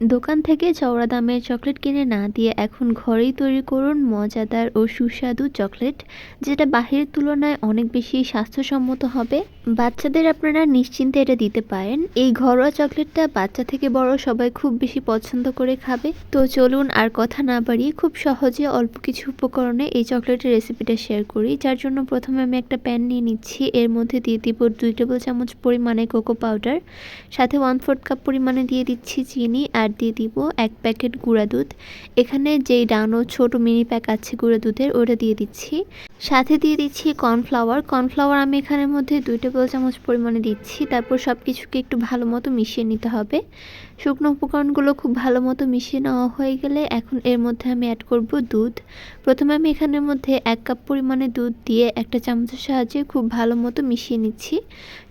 দোকান থেকে চওড়া দামে চকলেট কিনে না দিয়ে এখন ঘরেই তৈরি করুন মজাদার ও সুস্বাদু চকলেট, যেটা বাহিরের তুলনায় অনেক বেশি স্বাস্থ্যসম্মত হবে। বাচ্চাদের আপনারা নিশ্চিন্তে এটা দিতে পারেন। এই ঘরোয়া চকলেটটা বাচ্চা থেকে বড় সবাই খুব বেশি পছন্দ করে খাবে। তো চলুন আর কথা না বাড়িয়ে খুব সহজে অল্প কিছু উপকরণে এই চকলেটের রেসিপিটা শেয়ার করি। যার জন্য প্রথমে আমি একটা প্যান নিয়ে নিচ্ছি। এর মধ্যে দিয়ে দিব দুই টেবিল চামচ পরিমাণে কোকো পাউডার সাথে ওয়ান ফোর্থ কাপ পরিমাণে দিয়ে দিচ্ছি চিনি আর দিয়ে দিব এক প্যাকেট গুঁড়া দুধ। এখানে যেই ডানো ছোট মিনি প্যাক আছে গুঁড়া দুধের ওটা দিয়ে দিচ্ছি। সাথে দিয়ে দিচ্ছি কর্নফ্লাওয়ার। কর্নফ্লাওয়ার আমি এখানের মধ্যে দুই টেবিল চামচ পরিমাণে দিচ্ছি। তারপর সব কিছুকে একটু ভালো মতো মিশিয়ে নিতে হবে। শুকনো উপকরণগুলো খুব ভালো মতো মিশিয়ে নেওয়া হয়ে গেলে এখন এর মধ্যে আমি অ্যাড করব দুধ। প্রথমে আমি এখানের মধ্যে এক কাপ পরিমাণে দুধ দিয়ে একটা চামচের সাহায্যে খুব ভালো মতো মিশিয়ে নিচ্ছি।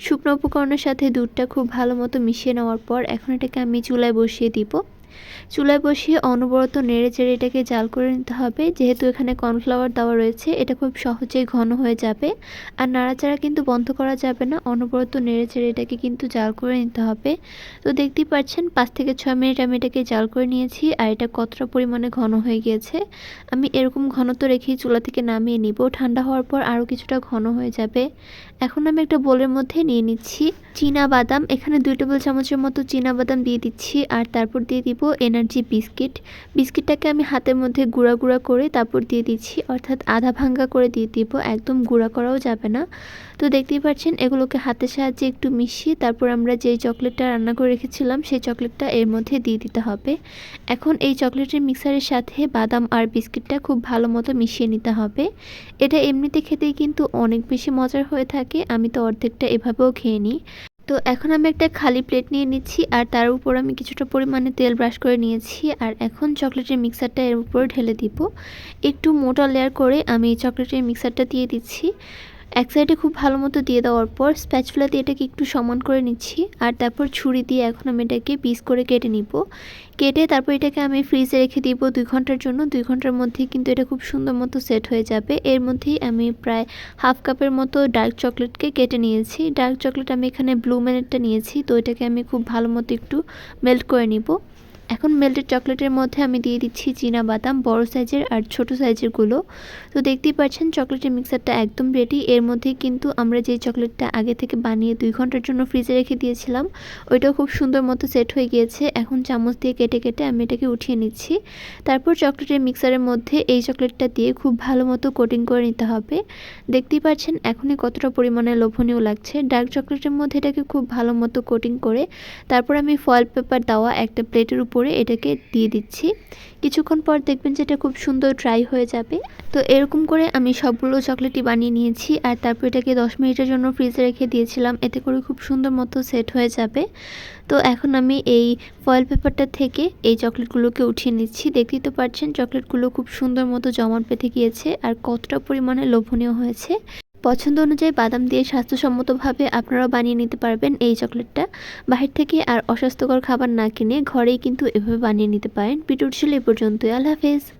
শুকনো উপকরণের সাথে দুধটা খুব ভালো মতো মিশিয়ে নেওয়ার পর এখন এটাকে আমি চুলায় বসিয়ে দিব। চুলায় বসিয়ে অনবরত নেড়ে চেড়ে এটাকে জাল করে নিতে হবে। যেহেতু এখানে কর্নফ্লাওয়ার দেওয়া রয়েছে, এটা খুব সহজেই ঘন হয়ে যাবে। আর নাড়াচাড়া কিন্তু বন্ধ করা যাবে না, অনবরত নেড়ে চেড়ে এটাকে কিন্তু জাল করে নিতে হবে। তো দেখতেই পাচ্ছেন, পাঁচ থেকে ছয় মিনিট আমি এটাকে জাল করে নিয়েছি, আর এটা কতটা পরিমাণে ঘন হয়ে গিয়েছে। আমি এরকম ঘনত্ব রেখেই চুলা থেকে নামিয়ে নিব। ঠান্ডা হওয়ার পর আরও কিছুটা ঘন হয়ে যাবে। এখন আমি একটা বোলের মধ্যে নিয়ে নিচ্ছি। চীনা বাদাম, এখানে দুই টেবিল চামচের মতো চীনা বাদাম দিয়ে দিচ্ছি, আর তারপর দিয়ে দিব এনার্জি বিস্কিট বিস্কিটটাকে আমি হাতের মধ্যে গুঁড়া গুঁড়া করে তারপর দিয়ে দিচ্ছি, অর্থাৎ আধা ভাঙ্গা করে দিয়ে দিব, একদম গুঁড়া করাও যাবে না। তো দেখতেই পাচ্ছেন, এগুলোকে হাতের সাহায্যে একটু মিশিয়ে তারপর আমরা যেই চকলেটটা রান্না করে রেখেছিলাম, সেই চকলেটটা এর মধ্যে দিয়ে দিতে হবে। এখন এই চকলেটের মিক্সারের সাথে বাদাম আর বিস্কিটটা খুব ভালো মতো মিশিয়ে নিতে হবে। এটা এমনিতে খেতেই কিন্তু অনেক বেশি মজার হয়ে থাকে, আমি তো অর্ধেকটা এভাবেও খেয়ে নিই। তো এখন আমি একটা খালি প্লেট নিয়ে নিচ্ছি, আর তার উপর আমি কিছুটা পরিমাণে তেল ব্রাশ করে নিয়েছি, আর এখন চকলেটের মিক্সারটা এর উপর ঢেলে দিব। একটু মোটা লেয়ার করে আমি চকলেটের মিক্সারটা দিয়ে দিচ্ছি। এক সাইডে খুব ভালো মতো দিয়ে দেওয়ার পর স্প্যাচুলা দিয়ে এটাকে একটু সমান করে নিচ্ছি। আর তারপর ছুরি দিয়ে এখন আমি এটাকে পিস করে কেটে নিব। কেটে তারপর এটাকে আমি ফ্রিজে রেখে দিব দুই ঘণ্টার জন্য। দুই ঘণ্টার মধ্যেই কিন্তু এটা খুব সুন্দর মতো সেট হয়ে যাবে। এর মধ্যেই আমি প্রায় হাফ কাপের মতো ডার্ক চকলেটকে কেটে নিয়েছি। ডার্ক চকলেট আমি এখানে ব্লু ম্যানেটটা নিয়েছি। তো এটাকে আমি খুব ভালো মতো একটু মেল্ট করে নিব। এখন মেল্টেড চকলেটের মধ্যে আমি দিয়ে দিচ্ছি চীনা বাদাম, বড় সাইজের আর ছোট সাইজেরগুলো তো দেখতেই পাচ্ছেন চকলেটের মিক্সারটা একদম রেডি এর মধ্যে কিন্তু আমরা যেই চকলেটটা আগে থেকে বানিয়ে দুই ঘণ্টার জন্য ফ্রিজে রেখে দিয়েছিলাম, ওইটাও খুব সুন্দর মতো সেট হয়ে গিয়েছে। এখন চামচ দিয়ে কেটে কেটে আমি এটাকে উঠিয়ে নিচ্ছি। তারপর চকলেটের মিক্সারের মধ্যে এই চকলেটটা দিয়ে খুব ভালো মতো কোটিং করে নিতে হবে। দেখতেই পাচ্ছেন এখনই কতটা পরিমাণে লোভনীয় লাগছে। ডার্ক চকলেটের মধ্যে এটাকে খুব ভালো মতো কোটিং করে, তারপর আমি ফয়েল পেপার দেওয়া একটা প্লেটের উপর করে এটাকে দিয়ে দিচ্ছি। কিছুক্ষণ পর দেখবেন যে এটা খুব সুন্দর ড্রাই হয়ে যাবে। তো এরকম করে আমি সবগুলো চকলেটই বানিয়ে নিয়েছি আর তারপর এটাকে দশ মিনিটের জন্য ফ্রিজে রেখে দিয়েছিলাম। এতে করে খুব সুন্দর মতো সেট হয়ে যাবে। তো এখন আমি এই ফয়েল পেপারটা থেকে এই চকলেটগুলোকে উঠিয়ে নিচ্ছি। দেখতেই তো পারছেন চকলেটগুলো খুব সুন্দর মতো জমাট পেতে গিয়েছে আর কতটা পরিমাণে লোভনীয় হয়েছে। পছন্দ অনুযায়ী বাদাম দিয়ে স্বাস্থ্যসম্মতভাবে আপনারাও বানিয়ে নিতে পারবেন এই চকলেটটা। বাহির থেকে আর অস্বাস্থ্যকর খাবার না কিনে ঘরেই কিন্তু এভাবে বানিয়ে নিতে পারেন। পিটুর ছিল এ পর্যন্তই। আল্লাহ হাফেজ।